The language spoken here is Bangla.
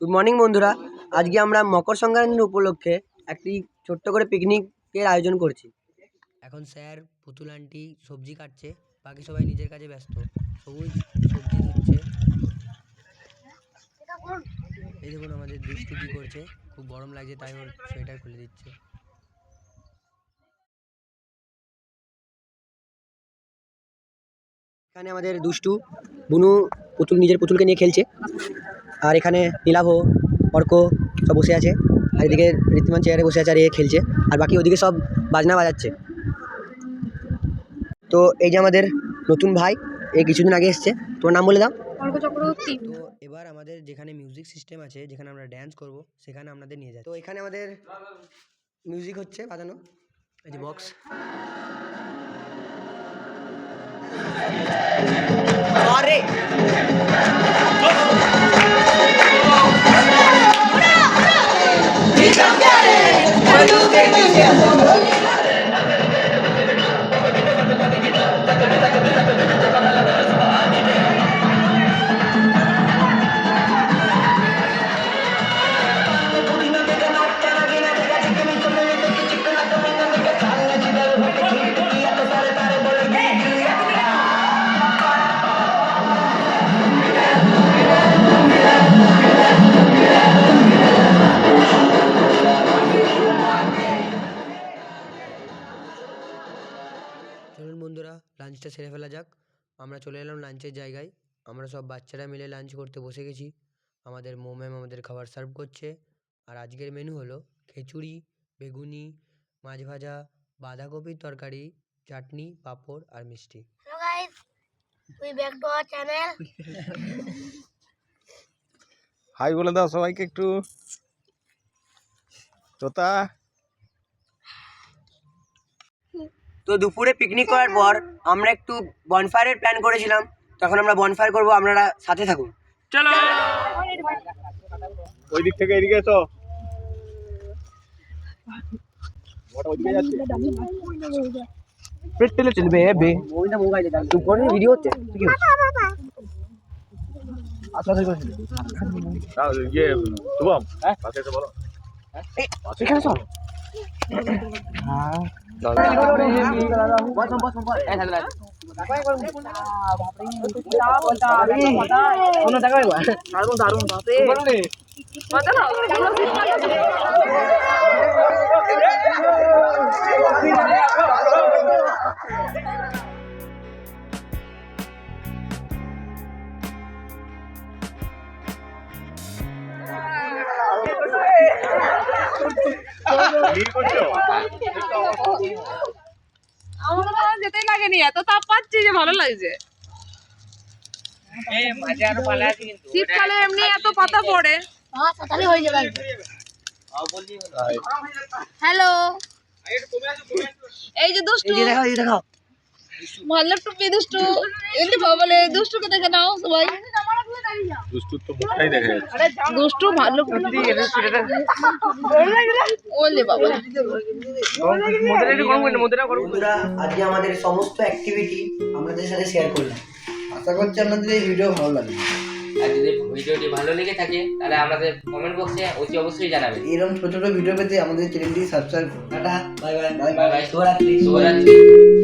গুড মর্নিং বন্ধুরা। আজকে আমরা মকর সংক্রান্তির উপলক্ষে একটি ছোট্ট করে পিকনিকের আয়োজন করছি। এখন স্যার পুতুল আন্টি সবজি কাটছে বাকি সবাই নিজের কাজে ব্যস্ত। সবুজ সবজি ধুচ্ছে এই দেখুন আমাদের দুষ্টু কি করছে খুব গরম লাগছে তাই ওর সোয়েটার খুলে দিচ্ছে। এখানে আমাদের দুষ্টু বুনু পুতুল নিজের পুতুলকে নিয়ে খেলছে। আর এখানে নীলাভ অর্ক সব বসে আছে। আর এদিকে ঋদ্ধিমান চেয়ারে বসে আছে আর এ খেলছে। আর বাকি ওদিকে সব বাজনা বাজাচ্ছে। তো এই যে আমাদের নতুন ভাই এই কিছুদিন আগে এসছে। তোমার নাম বলে দাও। অর্ক চক্রবর্তী। তো এবার আমাদের যেখানে মিউজিক সিস্টেম আছে যেখানে আমরা ড্যান্স করব সেখানে আপনাদের নিয়ে যাই তো এখানে আমাদের মিউজিক হচ্ছে বাজানো। এই যে বক্স আরে! বন্ধুরা লাঞ্চটা সেরে ফেলা যাক। আমরা চলে এলাম লাঞ্চের জায়গায়। আমরা সব বাচ্চারা মিলে লাঞ্চ করতে বসে গেছি। আমাদের মোম্যাম আমাদের খাবার সার্ভ করছে। আর আজকের মেনু হলো খিচুড়ি বেগুনি মাছ ভাজা বাঁধাকপির তরকারি চাটনি পাঁপড় আর মিষ্টি। Hello guys we back to our channel hi বলে দাও সবাইকে একটু। তোতা তো দুপুরে পিকনিক করার পর আমরা একটু বনফায়ারের প্ল্যান করেছিলাম। তখন আমরা বনফায়ার করব আপনারা সাথে থাকুন। চলো! ওই দিক থেকে এদিকে এসো। চলবে বে। তুই ফোনে ভিডিও হচ্ছে কি তাও ইয়ে শুভম পাশে এসে বলো। এখানে কি করছ এত তাপ পাচ্ছি যে ভালো লাগছে শীতকালে এমনি এত পাতা পড়ে হ্যাঁ হয়ে হ্যালো এই যে দুষ্টু এই যে দেখাও এই যে দেখাও ভালো টুপি দুষ্টু এমনি দুষ্টুকে দেখে নাও সবাই। দুষ্টুর তো মুখটাই দেখা যাচ্ছে। দুষ্টু ভালো ওলে বাবা। আজকে আমাদের সমস্ত অ্যাক্টিভিটি আপনাদের সাথে শেয়ার করলাম। আশা করছি আপনাদের এই ভিডিও ভালো লাগবে। আর যদি ভিডিওটি ভালো লেগে থাকে তাহলে আমাদের কমেন্ট বক্সে অতি অবশ্যই জানাবেন। এরকম ছোট ছোট ভিডিও পেতে আমাদের চ্যানেলটি subscribe tata bye bye bye bye শুভরাত্রি। শুভরাত্রি।